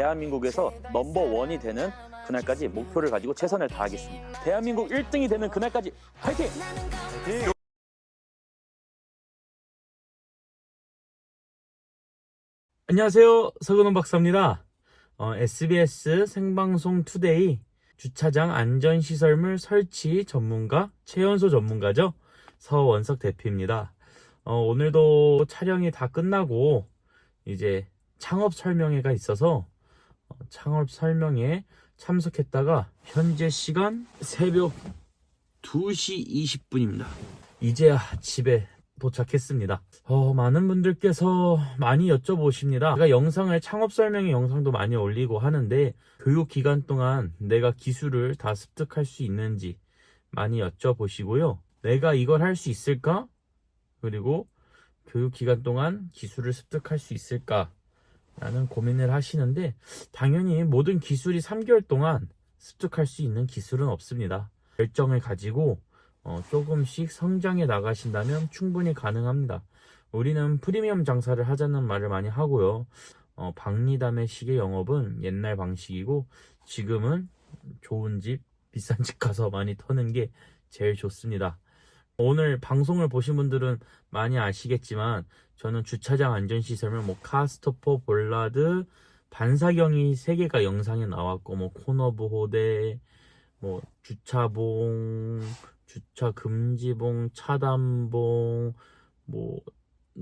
대한민국에서 넘버 원이 되는 그날까지 목표를 가지고 최선을 다하겠습니다. 대한민국 1등이 되는 그날까지 화이팅! 안녕하세요. 서근원 박사입니다. 어, SBS 생방송 투데이 주차장 안전시설물 설치 전문가 최연소 전문가죠. 서원석 대표입니다. 어, 오늘도 촬영이 다 끝나고 이제 창업 설명회가 있어서 어, 창업 설명회에 참석했다가 현재 시간 새벽 2시 20분입니다. 이제야 집에 도착했습니다. 어, 많은 분들께서 많이 여쭤보십니다. 제가 영상을 창업 설명의 영상도 많이 올리고 하는데 교육 기간 동안 내가 기술을 다 습득할 수 있는지 많이 여쭤보시고요. 내가 이걸 할 수 있을까? 그리고 교육 기간 동안 기술을 습득할 수 있을까? 라는 고민을 하시는데 당연히 모든 기술이 3개월 동안 습득할 수 있는 기술은 없습니다. 열정을 가지고 어, 조금씩 성장해 나가신다면 충분히 가능합니다. 우리는 프리미엄 장사를 하자는 말을 많이 하고요. 어, 박리담의 시계 영업은 옛날 방식이고 지금은 좋은 집, 비싼 집 가서 많이 터는 게 제일 좋습니다. 오늘 방송을 보신 분들은 많이 아시겠지만 저는 주차장 안전시설물 뭐 카스토퍼, 볼라드, 반사경이 세 개가 영상에 나왔고 뭐 코너브 호대, 뭐 주차봉, 주차 금지봉, 차단봉, 뭐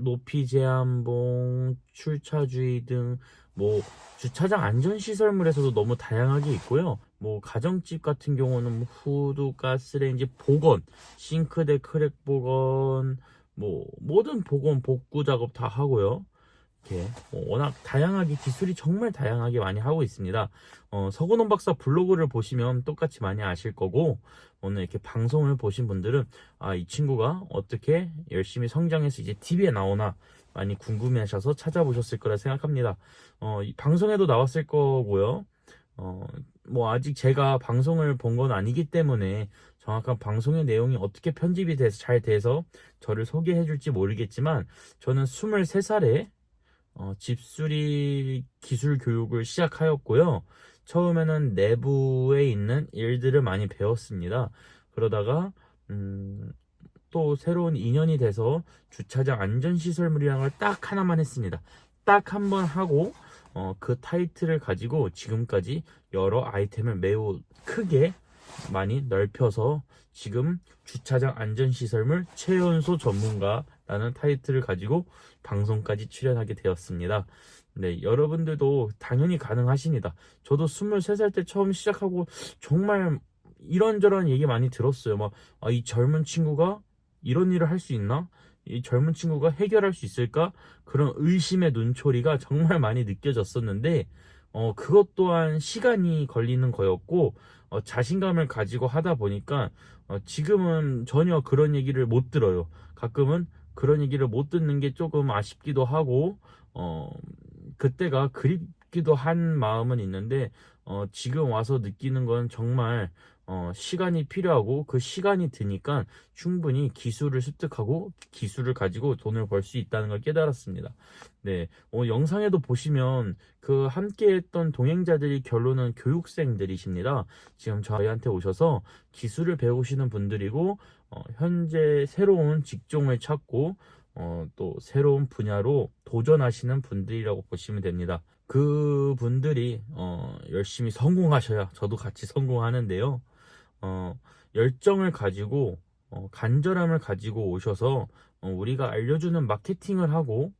높이 제한봉, 출차주의 등 뭐 주차장 안전시설물에서도 너무 다양하게 있고요. 뭐 가정집 같은 경우는 뭐 후드, 가스레인지, 복원, 싱크대 크랙 복원, 뭐 모든 복원, 복구 작업 다 하고요. 뭐 워낙 다양하게 기술이 정말 다양하게 많이 하고 있습니다. 어, 서근원 박사 블로그를 보시면 똑같이 많이 아실 거고 오늘 이렇게 방송을 보신 분들은 아, 이 친구가 어떻게 열심히 성장해서 이제 TV에 나오나 많이 궁금해하셔서 찾아보셨을 거라 생각합니다. 어, 이 방송에도 나왔을 거고요. 어, 뭐 아직 제가 방송을 본 건 아니기 때문에 정확한 방송의 내용이 어떻게 편집이 돼서 잘 돼서 저를 소개해 줄지 모르겠지만 저는 23살에 어, 집수리 기술 교육을 시작하였고요. 처음에는 내부에 있는 일들을 많이 배웠습니다. 그러다가 음, 또 새로운 인연이 돼서 주차장 안전시설물이라는 걸 딱 하나만 했습니다. 딱 한 번 하고 어, 그 타이틀을 가지고 지금까지 여러 아이템을 매우 크게 많이 넓혀서 지금 주차장 안전시설물 최연소 전문가 라는 타이틀을 가지고 방송까지 출연하게 되었습니다. 네, 여러분들도 당연히 가능하십니다. 저도 23살 때 처음 시작하고 정말 이런저런 얘기 많이 들었어요. 막, 아, 이 젊은 친구가 이런 일을 할 수 있나? 이 젊은 친구가 해결할 수 있을까? 그런 의심의 눈초리가 정말 많이 느껴졌었는데, 어, 그것 또한 시간이 걸리는 거였고, 어, 자신감을 가지고 하다 보니까, 어, 지금은 전혀 그런 얘기를 못 들어요. 가끔은 그런 얘기를 못 듣는 게 조금 아쉽기도 하고, 어, 그때가 그립기도 한 마음은 있는데, 어, 지금 와서 느끼는 건 정말, 어, 시간이 필요하고 그 시간이 드니까 충분히 기술을 습득하고 기술을 가지고 돈을 벌 수 있다는 걸 깨달았습니다. 네, 어, 영상에도 보시면 그 함께 했던 동행자들이 결론은 교육생들이십니다. 지금 저희한테 오셔서 기술을 배우시는 분들이고, 어, 현재 새로운 직종을 찾고, 어, 또 새로운 분야로 도전하시는 분들이라고 보시면 됩니다. 그 분들이 어, 열심히 성공하셔야 저도 같이 성공하는데요. 어, 열정을 가지고 어, 간절함을 가지고 오셔서 어, 우리가 알려주는 마케팅을 하고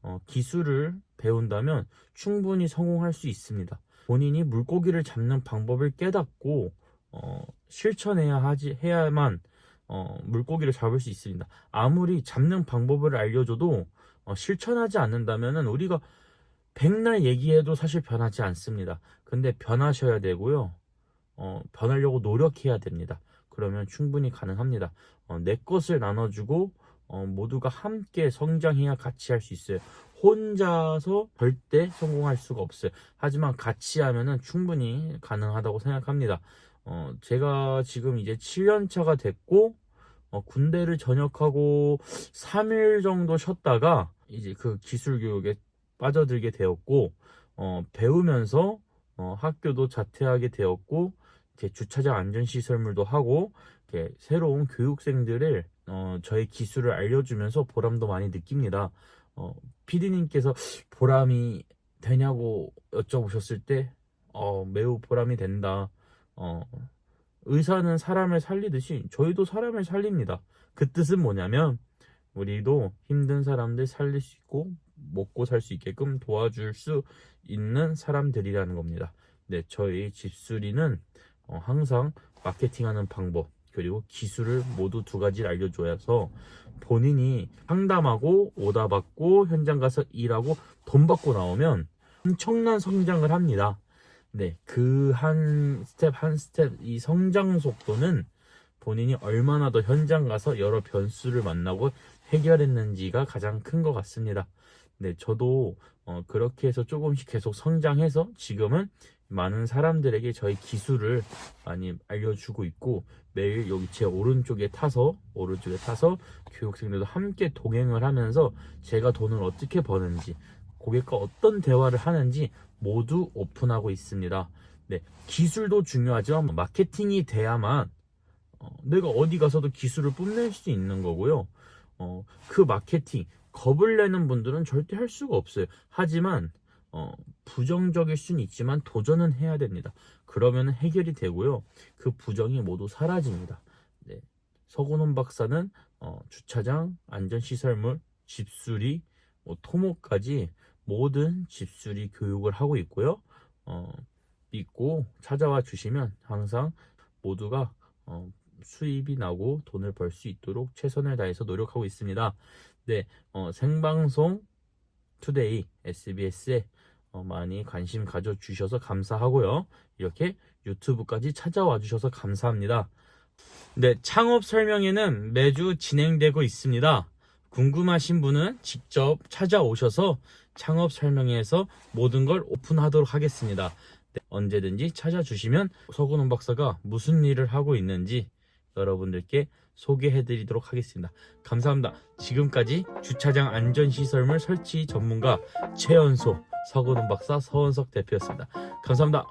어, 기술을 배운다면 충분히 성공할 수 있습니다. 본인이 물고기를 잡는 방법을 깨닫고 어, 실천해야 하지 해야만 어, 물고기를 잡을 수 있습니다. 아무리 잡는 방법을 알려줘도 어, 실천하지 않는다면은 우리가 백날 얘기해도 사실 변하지 않습니다. 근데 변하셔야 되고요. 어, 변하려고 노력해야 됩니다. 그러면 충분히 가능합니다. 어, 내 것을 나눠주고 어, 모두가 함께 성장해야 같이 할 수 있어요. 혼자서 절대 성공할 수가 없어요. 하지만 같이 하면은 충분히 가능하다고 생각합니다. 어, 제가 지금 이제 7년 차가 됐고 어, 군대를 전역하고 3일 정도 쉬었다가 이제 그 기술 교육에 빠져들게 되었고 어, 배우면서 어, 학교도 자퇴하게 되었고 이렇게 주차장 안전시설물도 하고 이렇게 새로운 교육생들을 어, 저의 기술을 알려주면서 보람도 많이 느낍니다. 어, PD님께서 보람이 되냐고 여쭤보셨을 때 어, 매우 보람이 된다. 어, 의사는 사람을 살리듯이 저희도 사람을 살립니다. 그 뜻은 뭐냐면 우리도 힘든 사람들 살릴 수 있고 먹고 살 수 있게끔 도와줄 수 있는 사람들이라는 겁니다. 네, 저희 집수리는 어, 항상 마케팅하는 방법 그리고 기술을 모두 두 가지를 알려줘서 본인이 상담하고 오다 받고 현장 가서 일하고 돈 받고 나오면 엄청난 성장을 합니다. 네, 그 한 스텝 한 스텝 이 성장 속도는 본인이 얼마나 더 현장 가서 여러 변수를 만나고 해결했는지가 가장 큰 것 같습니다. 네, 저도 어, 그렇게 해서 조금씩 계속 성장해서 지금은 많은 사람들에게 저희 기술을 많이 알려주고 있고 매일 여기 제 오른쪽에 타서 오른쪽에 타서 교육생들도 함께 동행을 하면서 제가 돈을 어떻게 버는지 고객과 어떤 대화를 하는지 모두 오픈하고 있습니다. 네, 기술도 중요하지만 마케팅이 돼야만 어, 내가 어디 가서도 기술을 뽐낼 수 있는 거고요. 어, 그 마케팅 겁을 내는 분들은 절대 할 수가 없어요. 하지만 어, 부정적일 수는 있지만 도전은 해야 됩니다. 그러면 해결이 되고요. 그 부정이 모두 사라집니다. 네. 서건원 박사는 어, 주차장, 안전시설물, 집수리, 뭐, 토목까지 모든 집수리 교육을 하고 있고요. 어, 믿고 찾아와 주시면 항상 모두가 어, 수입이 나고 돈을 벌 수 있도록 최선을 다해서 노력하고 있습니다. 네, 어, 생방송 투데이 SBS에 어, 많이 관심 가져주셔서 감사하고요. 이렇게 유튜브까지 찾아와 주셔서 감사합니다. 네, 창업 설명회는 매주 진행되고 있습니다. 궁금하신 분은 직접 찾아오셔서 창업 설명회에서 모든 걸 오픈하도록 하겠습니다. 네, 언제든지 찾아주시면 서근원 박사가 무슨 일을 하고 있는지 여러분들께 소개해 드리도록 하겠습니다. 감사합니다. 지금까지 주차장 안전시설물 설치 전문가 최연소 서근원 박사 서원석 대표였습니다. 감사합니다.